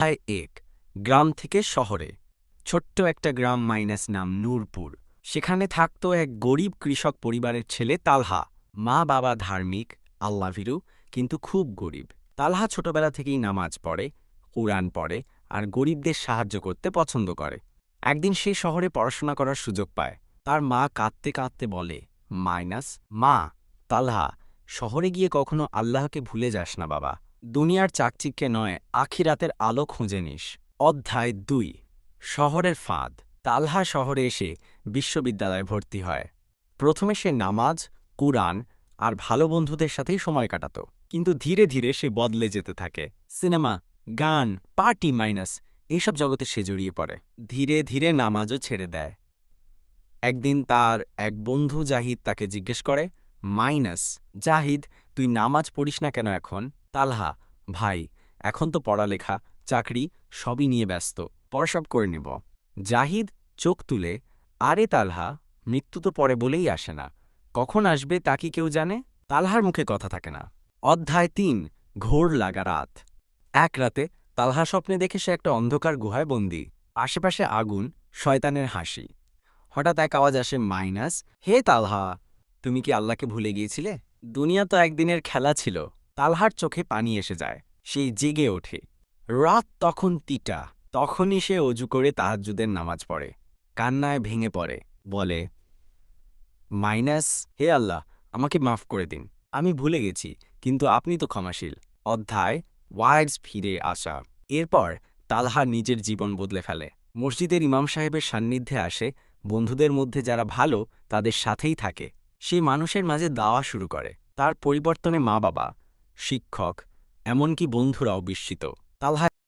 অধ্যায় এক, গ্রাম থেকে শহরে। ছোট্ট একটা গ্রাম মাইনাস নাম নূরপুর। সেখানে থাকত এক গরিব কৃষক পরিবারের ছেলে তালহা। মা বাবা ধার্মিক আল্লাভিরু কিন্তু খুব গরিব। তালহা ছোটবেলা থেকেই নামাজ পড়ে, কোরআন পড়ে আর গরিবদের সাহায্য করতে পছন্দ করে। একদিন সে শহরে পড়াশোনা করার সুযোগ পায়। তার মা কাঁদতে কাঁদতে বলে, মাইনাস, মা, তালহা, শহরে গিয়ে কখনো আল্লাহকে ভুলে যাস না বাবা। দুনিয়ার চাকচিক্যে নয়, আখিরাতের আলো খুঁজে নিস। অধ্যায় দুই, শহরের ফাঁদ। তালহা শহরে এসে বিশ্ববিদ্যালয়ে ভর্তি হয়। প্রথমে সে নামাজ, কুরআন আর ভালো বন্ধুদের সাথেই সময় কাটাত। কিন্তু ধীরে ধীরে সে বদলে যেতে থাকে। সিনেমা, গান, পার্টি মাইনাস এসব জগতে সে জড়িয়ে পড়ে। ধীরে ধীরে নামাজও ছেড়ে দেয়। একদিন তার এক বন্ধু জাহিদ তাকে জিজ্ঞেস করে, মাইনাস, জাহিদ, তুই নামাজ পড়িস না কেন এখন? তালহা, ভাই, এখন তো পড়ালেখা, চাকরি, সবই নিয়ে ব্যস্ত। পড়াসব করে নেব। জাহিদ চোখ তুলে, আরে তালহা, মৃত্যু তো পরে বলেই আসে না। কখন আসবে তা কি কেউ জানে? তালহার মুখে কথা থাকে না। অধ্যায় তিন, ঘোর লাগা রাত। এক রাতে তালহা স্বপ্নে দেখে সে একটা অন্ধকার গুহায় বন্দি। আশেপাশে আগুন, শয়তানের হাসি। হঠাৎ এক আওয়াজ আসে, মাইনাস, হে তালহা, তুমি কি আল্লাহকে ভুলে গিয়েছিলে? দুনিয়া তো একদিনের খেলা ছিল। তালহার চোখে পানি এসে যায় সেই জেগে ওঠে। রাত তখন তিটা তখনই সে অজু করে তাহাজ্জুদের নামাজ পড়ে, কান্নায় ভেঙে পড়ে, বলে, মাইনাস, হে আল্লাহ, আমাকে মাফ করে দিন, আমি ভুলে গেছি, কিন্তু আপনি তো ক্ষমাশীল। অধ্যায়, ওয়াইডস ফিরে আসা। এরপর তালহা নিজের জীবন বদলে ফেলে। মসজিদের ইমাম সাহেবের সান্নিধ্যে আসে, বন্ধুদের মধ্যে যারা ভালো, তাদের সাথেই থাকে। সে মানুষের মাঝে দাওয়া শুরু করে, তার পরিবর্তনে মা বাবা শিক্ষক এমনকি বন্ধুরাও বিস্মিত। তালহা